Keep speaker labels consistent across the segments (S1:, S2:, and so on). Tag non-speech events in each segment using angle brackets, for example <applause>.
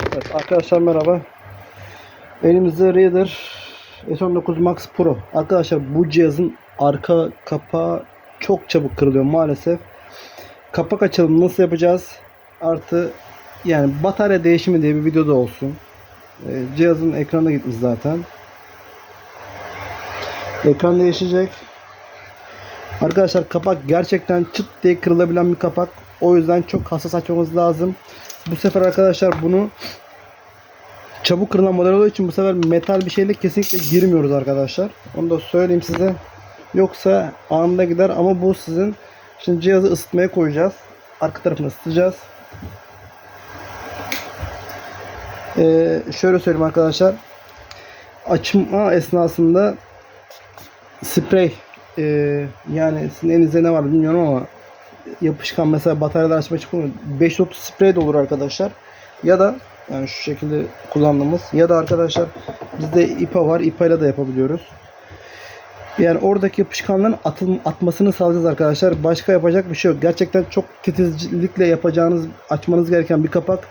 S1: Evet, arkadaşlar merhaba. Elimizde Reader S19 Max Pro. Arkadaşlar bu cihazın arka kapağı çok çabuk kırılıyor maalesef. Kapak açılımı nasıl yapacağız? Artı yani batarya değişimi diye bir video da olsun. Ee, cihazın ekranı gitmiş zaten. Ekran değişecek. Arkadaşlar kapak gerçekten çıt diye kırılabilen bir kapak. O yüzden çok hassas açmamız lazım. Bu sefer arkadaşlar bunu çabuk kırılan model olduğu için bu sefer metal bir şeyle kesinlikle girmiyoruz arkadaşlar. Onu da söyleyeyim size. Yoksa anında gider ama bu sizin şimdi cihazı ısıtmaya koyacağız. Arka tarafını ısıtacağız. Ee, şöyle söyleyeyim arkadaşlar. Açma esnasında sprey e, yani sizin elinizde ne var bilmiyorum ama yapışkan mesela bataryalar açma çıkmıyor. 530 sprey de olur arkadaşlar. Ya da yani şu şekilde kullandığımız ya da arkadaşlar bizde IPA var. IPA ile de yapabiliyoruz. Yani oradaki yapışkanların atıl, atmasını sağlayacağız arkadaşlar. Başka yapacak bir şey yok. Gerçekten çok titizlikle yapacağınız, açmanız gereken bir kapak.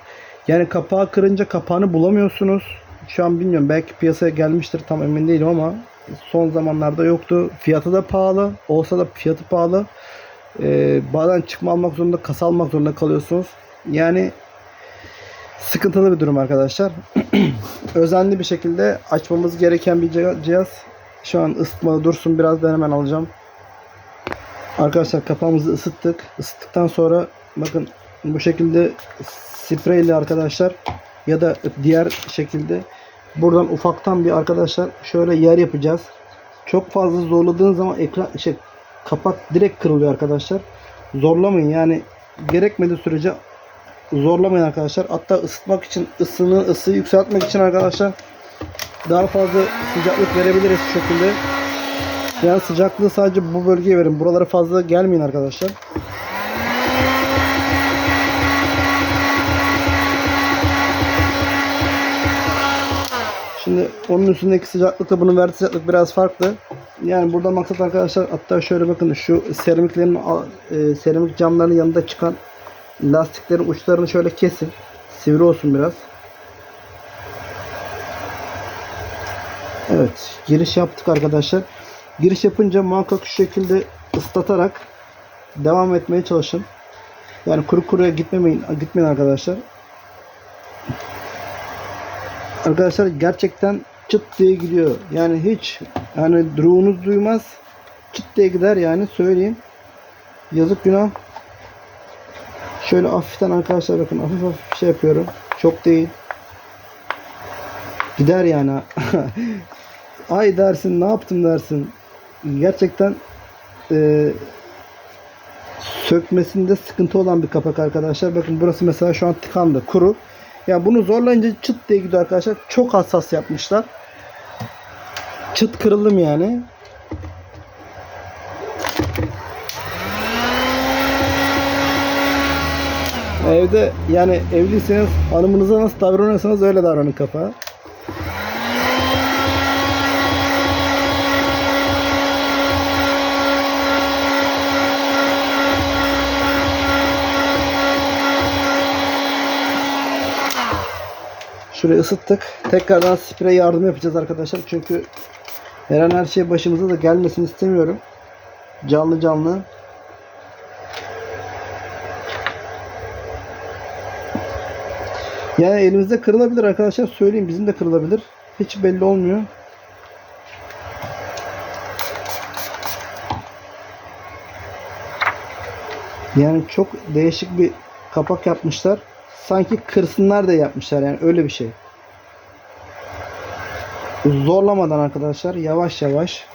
S1: Yani kapağı kırınca kapağını bulamıyorsunuz. Şu an bilmiyorum belki piyasaya gelmiştir tam emin değilim ama son zamanlarda yoktu. Fiyatı da pahalı. Olsa da fiyatı pahalı. Ee, bazen çıkma almak zorunda, kasa almak zorunda kalıyorsunuz. Yani sıkıntılı bir durum arkadaşlar. <clears throat> Özenli bir şekilde açmamız gereken bir cih- cihaz. Şu an ısıtmalı dursun. Biraz ben hemen alacağım. Arkadaşlar kapağımızı ısıttık. Isıttıktan sonra bakın bu şekilde spreyle arkadaşlar ya da diğer şekilde buradan ufaktan bir arkadaşlar şöyle yer yapacağız. Çok fazla zorladığın zaman ekran şey kapak direkt kırılıyor arkadaşlar. Zorlamayın yani gerekmediği sürece zorlamayın arkadaşlar. Hatta ısıtmak için ısını ısıyı yükseltmek için arkadaşlar daha fazla sıcaklık verebiliriz şekilde. Yani sıcaklığı sadece bu bölgeye verin. Buralara fazla gelmeyin arkadaşlar. Şimdi onun üstündeki sıcaklıkla bunun verdiği sıcaklık biraz farklı. Yani burada maksat arkadaşlar hatta şöyle bakın şu seramiklerin e, seramik camların yanında çıkan lastiklerin uçlarını şöyle kesin. Sivri olsun biraz. Evet, giriş yaptık arkadaşlar. Giriş yapınca muhakkak şu şekilde ıslatarak devam etmeye çalışın. Yani kuru kuruya gitmemeyin, gitmeyin arkadaşlar. Arkadaşlar gerçekten çıt diye gidiyor. Yani hiç yani ruhunuz duymaz. Çıt diye gider yani söyleyeyim. Yazık günah. Şöyle hafiften arkadaşlar bakın hafif hafif şey yapıyorum. Çok değil. Gider yani. <laughs> Ay dersin ne yaptım dersin. Gerçekten e, sökmesinde sıkıntı olan bir kapak arkadaşlar. Bakın burası mesela şu an tıkandı. Kuru. Yani bunu zorlayınca çıt diye gidiyor arkadaşlar. Çok hassas yapmışlar. Çıt kırıldım yani. Evde yani evliyseniz hanımınıza nasıl davranıyorsanız öyle davranın kapağa. Şurayı ısıttık. Tekrardan sprey yardım yapacağız arkadaşlar. Çünkü her an her şey başımıza da gelmesini istemiyorum. Canlı canlı. Yani elimizde kırılabilir arkadaşlar. Söyleyeyim bizim de kırılabilir. Hiç belli olmuyor. Yani çok değişik bir kapak yapmışlar. Sanki kırsınlar da yapmışlar yani öyle bir şey. Zorlamadan arkadaşlar yavaş yavaş.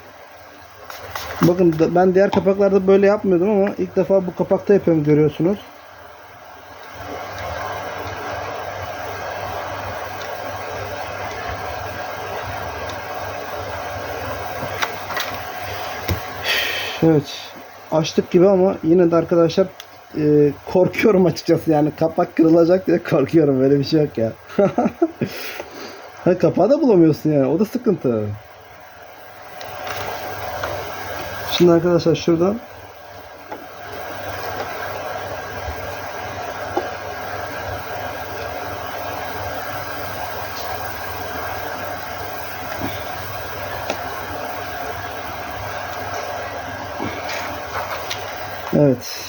S1: Bakın ben diğer kapaklarda böyle yapmıyordum ama ilk defa bu kapakta yapıyorum görüyorsunuz. Evet. Açtık gibi ama yine de arkadaşlar e, korkuyorum açıkçası yani kapak kırılacak diye korkuyorum böyle bir şey yok ya. <laughs> Ha kapağı da bulamıyorsun yani. O da sıkıntı. Şimdi arkadaşlar şuradan Evet.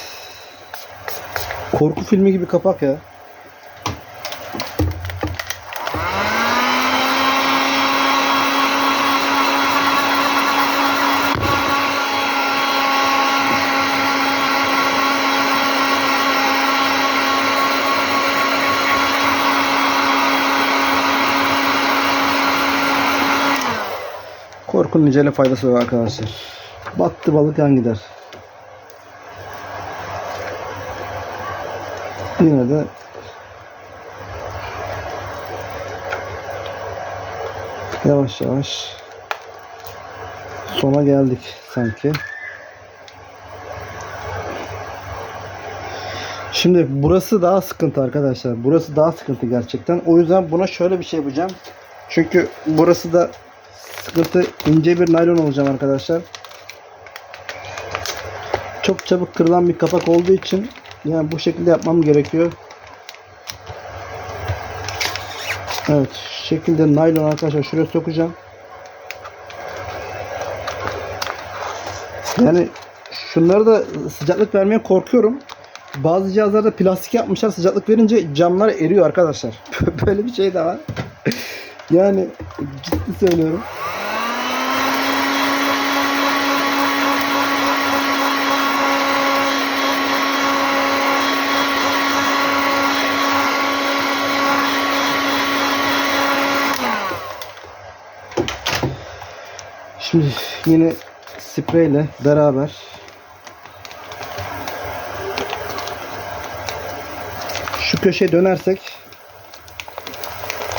S1: Korku filmi gibi kapak ya. Korkunun nicele faydası var arkadaşlar. Battı balık yan gider. Yine de yavaş yavaş sona geldik sanki. Şimdi burası daha sıkıntı arkadaşlar. Burası daha sıkıntı gerçekten. O yüzden buna şöyle bir şey yapacağım. Çünkü burası da sıkıntı. ince bir naylon olacağım arkadaşlar. Çok çabuk kırılan bir kapak olduğu için yani bu şekilde yapmam gerekiyor. Evet, şekilde naylon arkadaşlar şuraya sokacağım. Yani şunları da sıcaklık vermeye korkuyorum. Bazı cihazlarda plastik yapmışlar sıcaklık verince camlar eriyor arkadaşlar. <laughs> Böyle bir şey de var. Yani ciddi söylüyorum. Şimdi yine spreyle beraber şu köşeye dönersek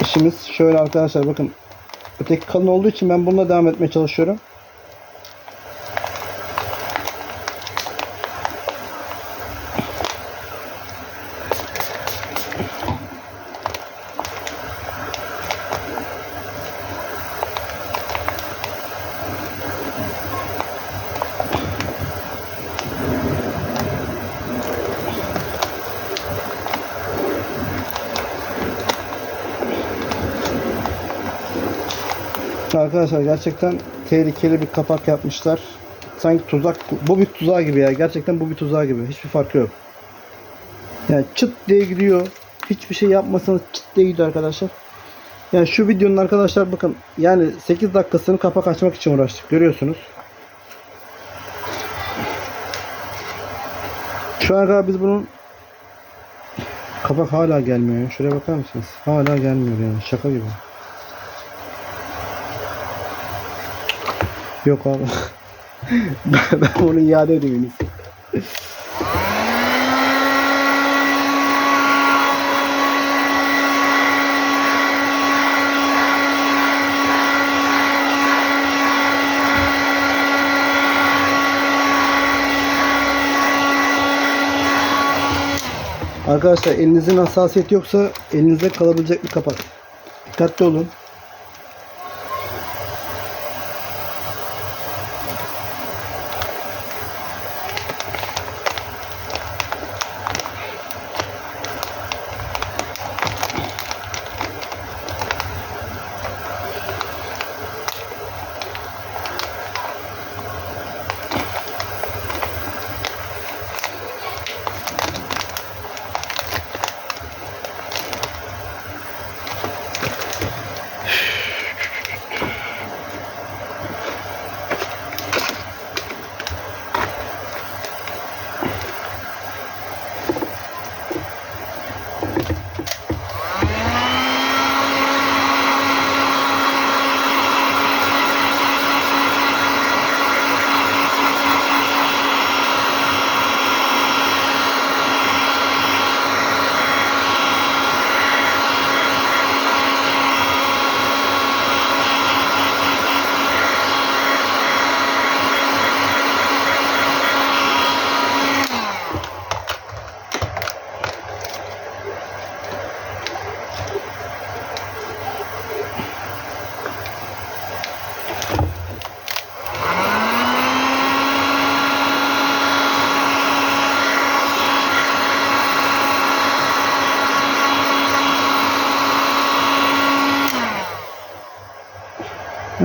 S1: işimiz şöyle arkadaşlar bakın öteki kalın olduğu için ben bununla devam etmeye çalışıyorum. Arkadaşlar gerçekten tehlikeli bir kapak yapmışlar. Sanki tuzak, bu bir tuzağı gibi ya. Gerçekten bu bir tuzağı gibi. Hiçbir farkı yok. Yani çıt diye gidiyor. Hiçbir şey yapmasanız çıt diye gidiyor arkadaşlar. Yani şu videonun arkadaşlar bakın yani 8 dakikasını kapak açmak için uğraştık. Görüyorsunuz. Şu an kadar biz bunun kapak hala gelmiyor. Şuraya bakar mısınız? Hala gelmiyor yani. Şaka gibi. Yok abi. ben, <laughs> ben bunu iade edeyim. Arkadaşlar elinizin hassasiyeti yoksa elinizde kalabilecek bir kapak. Dikkatli olun.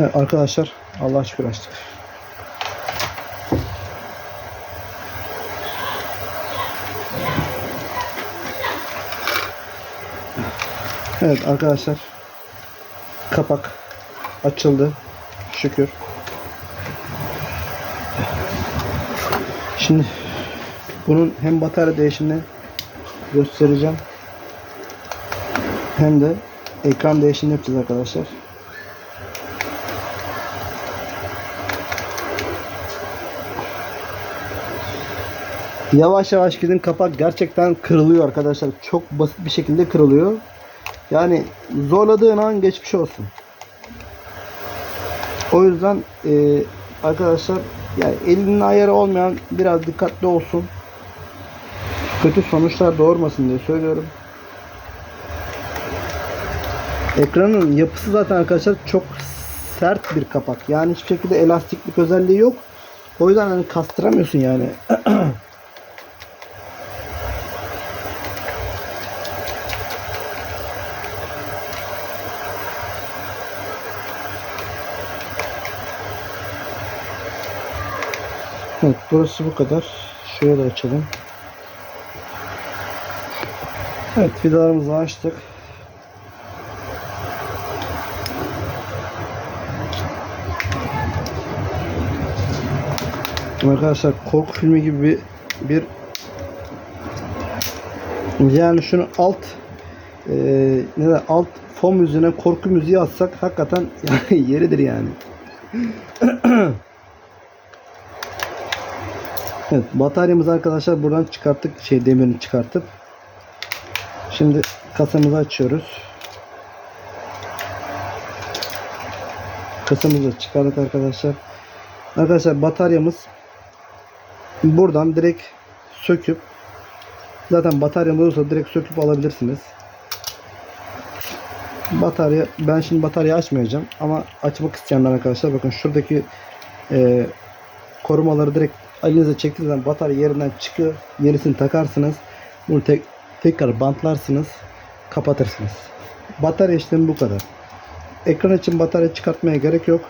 S1: Evet arkadaşlar Allah'a şükür açtık. Evet arkadaşlar kapak açıldı şükür. Şimdi bunun hem batarya değişimini göstereceğim hem de ekran değişimini yapacağız arkadaşlar. Yavaş yavaş gidin kapak gerçekten kırılıyor arkadaşlar. Çok basit bir şekilde kırılıyor. Yani zorladığın an geçmiş olsun. O yüzden e, arkadaşlar yani elinin ayarı olmayan biraz dikkatli olsun. Kötü sonuçlar doğurmasın diye söylüyorum. Ekranın yapısı zaten arkadaşlar çok sert bir kapak. Yani hiçbir şekilde elastiklik özelliği yok. O yüzden hani kastıramıyorsun yani. <clears throat> Evet burası bu kadar. Şöyle açalım. Evet vidalarımızı açtık. Arkadaşlar korku filmi gibi bir, bir yani şunu alt e, ne de alt fon müziğine korku müziği atsak hakikaten yani <laughs> yeridir yani. <clears throat> Evet bataryamızı arkadaşlar buradan çıkarttık şey demirini çıkartıp şimdi kasamızı açıyoruz. Kasamızı çıkardık arkadaşlar. Arkadaşlar bataryamız buradan direkt söküp zaten bataryamız olursa direkt söküp alabilirsiniz. Batarya ben şimdi batarya açmayacağım ama açmak isteyenler arkadaşlar bakın şuradaki e, korumaları direkt elinize çektiğiniz zaman batarya yerinden çıkıyor. Yenisini takarsınız. Bunu tek, tekrar bantlarsınız. Kapatırsınız. Batarya işlemi bu kadar. Ekran için batarya çıkartmaya gerek yok.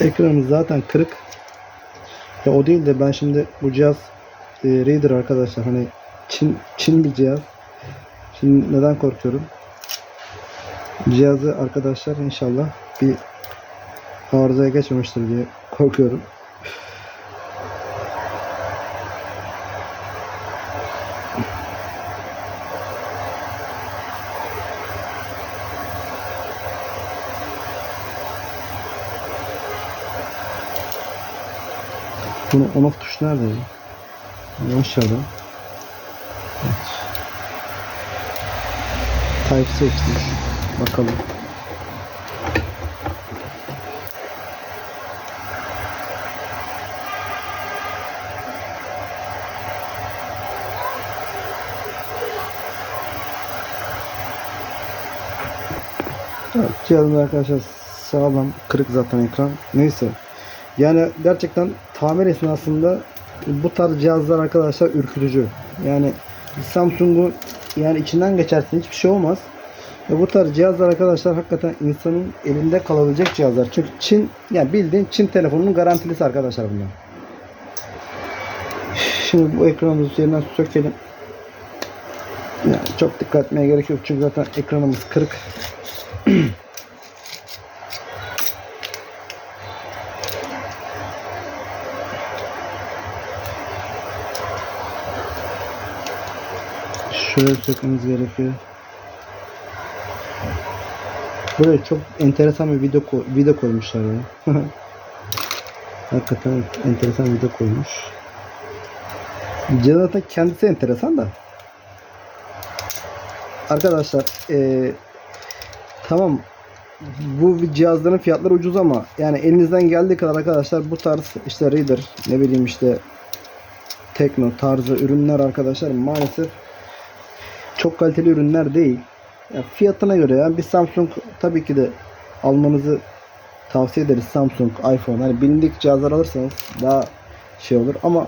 S1: Ekranımız zaten kırık. Ya o değil de ben şimdi bu cihaz e, Reader arkadaşlar hani Çin Çin bir cihaz. Şimdi neden korkuyorum? Cihazı arkadaşlar inşallah bir arızaya geçmemiştir diye korkuyorum. Bunu on off tuşu nerede ya? Ya Aşağıda. Evet. Type-C tuş. Bakalım. Evet, arkadaşlar sağlam kırık zaten ekran. Neyse. Yani gerçekten tamir esnasında bu tarz cihazlar arkadaşlar ürkütücü. Yani Samsung'un yani içinden geçersin hiçbir şey olmaz. Ve bu tarz cihazlar arkadaşlar hakikaten insanın elinde kalabilecek cihazlar. Çünkü Çin yani bildiğin Çin telefonunun garantilisi arkadaşlar bunlar. Şimdi bu ekranımızı üzerinden sökelim. Yani çok dikkat etmeye gerek yok çünkü zaten ekranımız kırık. <clears throat> Şöyle sökmemiz gerekiyor. Buraya çok enteresan bir video ko- video koymuşlar ya. <laughs> Hakikaten enteresan bir video koymuş. Zaten kendisi enteresan da. Arkadaşlar eee, tamam bu cihazların fiyatları ucuz ama yani elinizden geldiği kadar arkadaşlar bu tarz işte Reader ne bileyim işte Tekno tarzı ürünler arkadaşlar maalesef çok kaliteli ürünler değil. Ya fiyatına göre yani bir Samsung tabii ki de almanızı tavsiye ederiz. Samsung, iPhone hani bilindik cihazlar alırsanız daha şey olur ama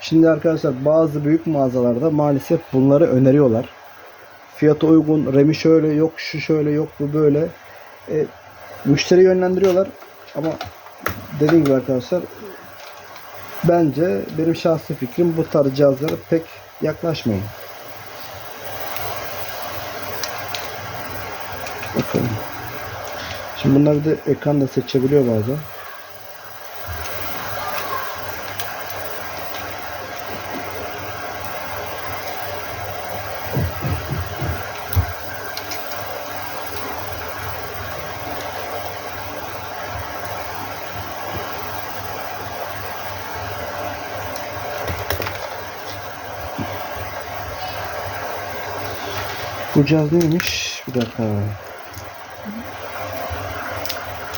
S1: şimdi arkadaşlar bazı büyük mağazalarda maalesef bunları öneriyorlar. Fiyatı uygun, RAM'i şöyle yok, şu şöyle yok, bu böyle. E, müşteri yönlendiriyorlar ama dediğim gibi arkadaşlar bence benim şahsi fikrim bu tarz cihazlara pek yaklaşmayın. Bakalım. Şimdi bunlar bir de ekran da seçebiliyor bazen. Bu cihaz neymiş? Bir dakika.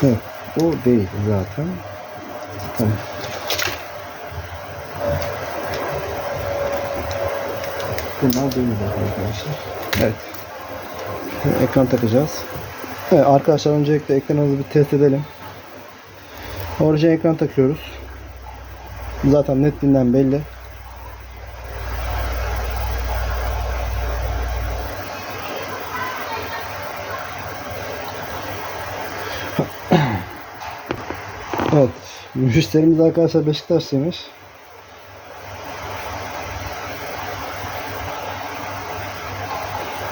S1: Evet, o değil zaten. Tamam. Bunlar değil arkadaşlar. Evet. Şimdi ekran takacağız. Evet arkadaşlar öncelikle ekranımızı bir test edelim. Orijinal ekran takıyoruz. Zaten netliğinden belli. Evet. Müşterimiz arkadaşlar Beşiktaşlıymış.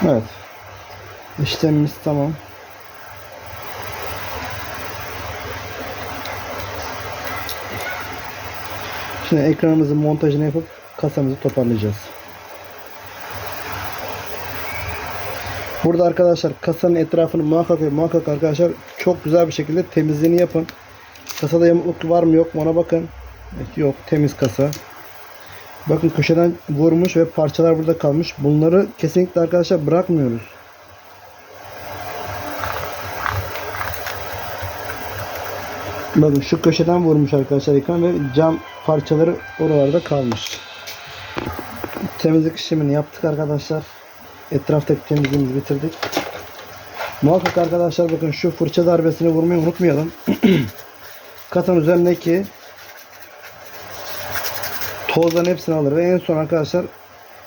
S1: Evet. İşlemimiz tamam. Şimdi ekranımızın montajını yapıp kasamızı toparlayacağız. Burada arkadaşlar kasanın etrafını muhakkak muhakkak arkadaşlar çok güzel bir şekilde temizliğini yapın. Kasada yamukluk var mı yok mu ona bakın. Evet, yok temiz kasa. Bakın köşeden vurmuş ve parçalar burada kalmış. Bunları kesinlikle arkadaşlar bırakmıyoruz. Bakın şu köşeden vurmuş arkadaşlar ekran ve cam parçaları oralarda kalmış. Temizlik işlemini yaptık arkadaşlar. Etraftaki temizliğimizi bitirdik. Muhakkak arkadaşlar bakın şu fırça darbesini vurmayı unutmayalım. <clears throat> Kasanın üzerindeki tozların hepsini alır ve en son arkadaşlar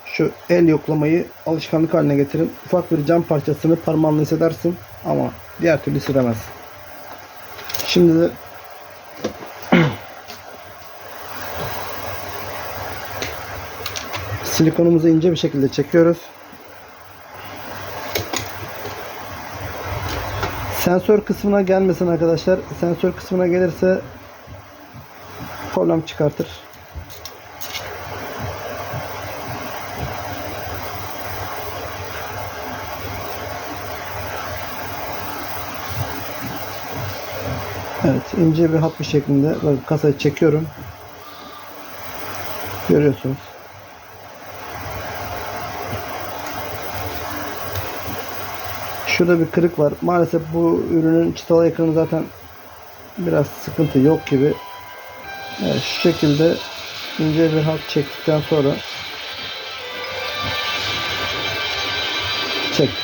S1: şu el yoklamayı alışkanlık haline getirin. Ufak bir cam parçasını parmağınla hissedersin ama diğer türlü süremez. Şimdi de <clears throat> silikonumuzu ince bir şekilde çekiyoruz. Sensör kısmına gelmesin arkadaşlar. Sensör kısmına gelirse problem çıkartır. Evet, ince bir bir şeklinde kasayı çekiyorum. Görüyorsunuz. Şurada bir kırık var. Maalesef bu ürünün çıtalı ekranı zaten biraz sıkıntı yok gibi. Evet, şu şekilde ince bir hat çektikten sonra çektik.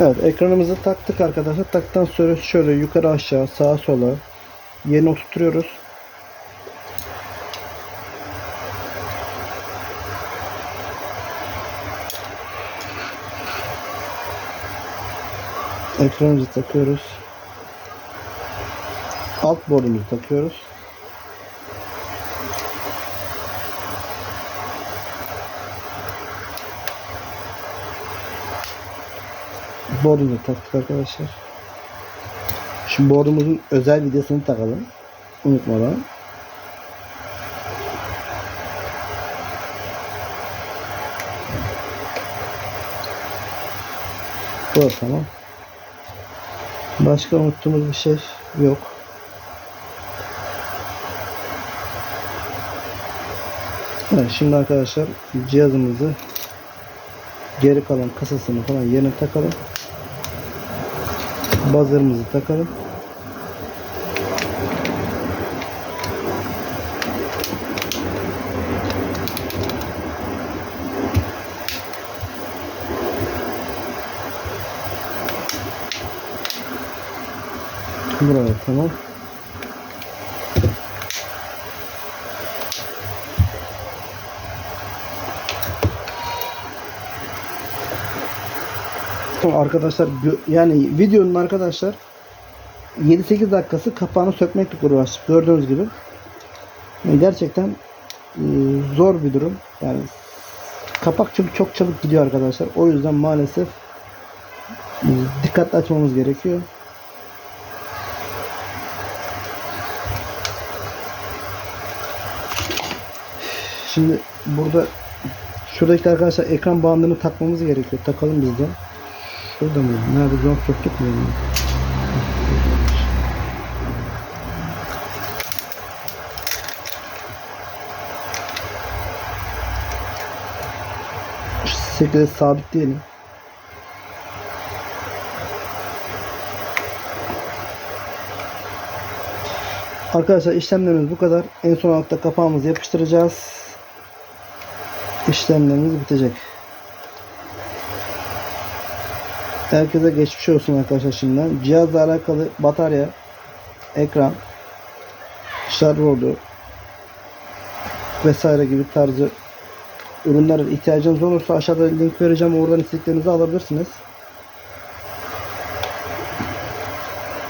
S1: Evet ekranımızı taktık arkadaşlar. Taktıktan sonra şöyle yukarı aşağı sağa sola yerine oturtuyoruz. Ekranımızı takıyoruz. Alt boardumuzu takıyoruz. Boardumuzu taktık arkadaşlar. Şimdi boardumuzun özel videosunu takalım. Unutmadan. Bu tamam. Başka unuttuğumuz bir şey yok. Evet, şimdi arkadaşlar cihazımızı geri kalan kasasını falan yerine takalım. Buzzer'ımızı takalım. Burada tamam. Arkadaşlar yani videonun arkadaşlar 7-8 dakikası kapağını sökmekle uğraştık gördüğünüz gibi. Yani gerçekten e, zor bir durum. Yani Kapak çünkü çok çabuk gidiyor arkadaşlar. O yüzden maalesef e, dikkatli açmamız gerekiyor. Şimdi burada şuradaki arkadaşlar ekran bandını takmamız gerekiyor. Takalım biz de. Şurada mı? Nerede? Zor soktuk mu? Şu şekilde sabitleyelim. Arkadaşlar işlemlerimiz bu kadar. En son altta kapağımızı yapıştıracağız. İşlemlerimiz bitecek. Herkese geçmiş olsun arkadaşlar şimdiden. Cihazla alakalı batarya, ekran, şarj bordu vesaire gibi tarzı ürünlere ihtiyacınız olursa aşağıda link vereceğim. Oradan istediklerinizi alabilirsiniz.